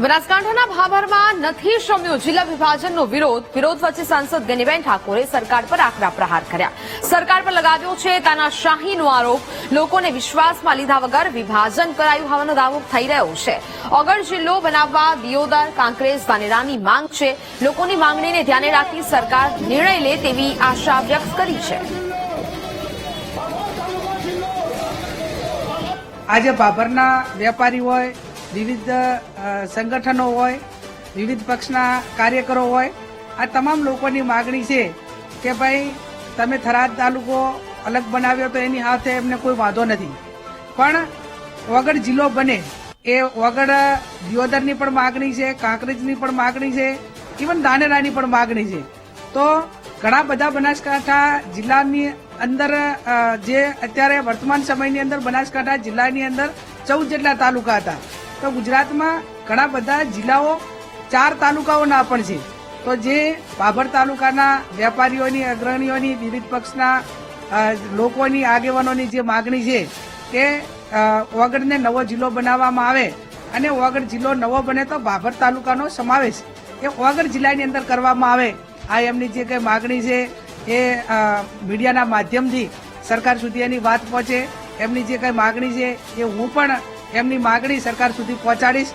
બનાસકાંઠાના ભાભરમાં નથી શમ્યો. જિલ્લા વિભાજનનો વિરોધ. વિરોધ વચ્ચે સાંસદ ગનીબેન ઠાકોરે સરકાર પર આકરા પ્રહાર કર્યા. સરકાર પર લગાવ્યો છે તાનાશાહીનો આરોપ. લોકોને વિશ્વાસમાં લીધા વગર વિભાજન કરાયું હોવાનો દાવો થઈ રહ્યો છે. ઓગળ જિલ્લો બનાવવા દિયોદર, કાંકરેજ, ધાનેરાની માંગ છે. લોકોની માંગણીને ધ્યાને રાખી સરકાર નિર્ણય લે તેવી આશા વ્યક્ત કરી છે. આજે ભાભરના વેપારી હોય વિવિધ સંગઠનો હોય, વિવિધ પક્ષના કાર્યકરો હોય, આ તમામ લોકોની માગણી છે કે ભાઈ, તમે થરાદ તાલુકો અલગ બનાવ્યો તો એની સાથે એમને કોઈ વાંધો નથી. પણ વગર જિલ્લો બને, એ વગર દિયોદરની પણ માગણી છે, કાંકરેજની પણ માગણી છે, ઇવન દાનેરાની પણ માગણી છે. તો ઘણા બધા બનાસકાંઠા જિલ્લાની અંદર જે અત્યારે વર્તમાન સમયની અંદર બનાસકાંઠા જિલ્લાની અંદર ચૌદ જેટલા તાલુકા હતા. તો ગુજરાતમાં ઘણા બધા જિલ્લાઓ ચાર તાલુકાઓના પણ છે. તો જે ભાભર તાલુકાના વેપારીઓની, અગ્રણીઓની, વિવિધ પક્ષના લોકોની આગેવાનોની જે માગણી છે કે વગડને નવો જિલ્લો બનાવવામાં આવે અને વગડ જિલ્લો નવો બને તો ભાભર તાલુકાનો સમાવેશ એ વગડ જિલ્લાની અંદર કરવામાં આવે. આ એમની જે કંઈ માગણી છે એ મીડિયાના માધ્યમથી સરકાર સુધી એની વાત પહોંચે. એમની જે કંઈ માગણી છે એ હું પણ એમની માગણી સરકાર સુધી પહોંચાડીશ.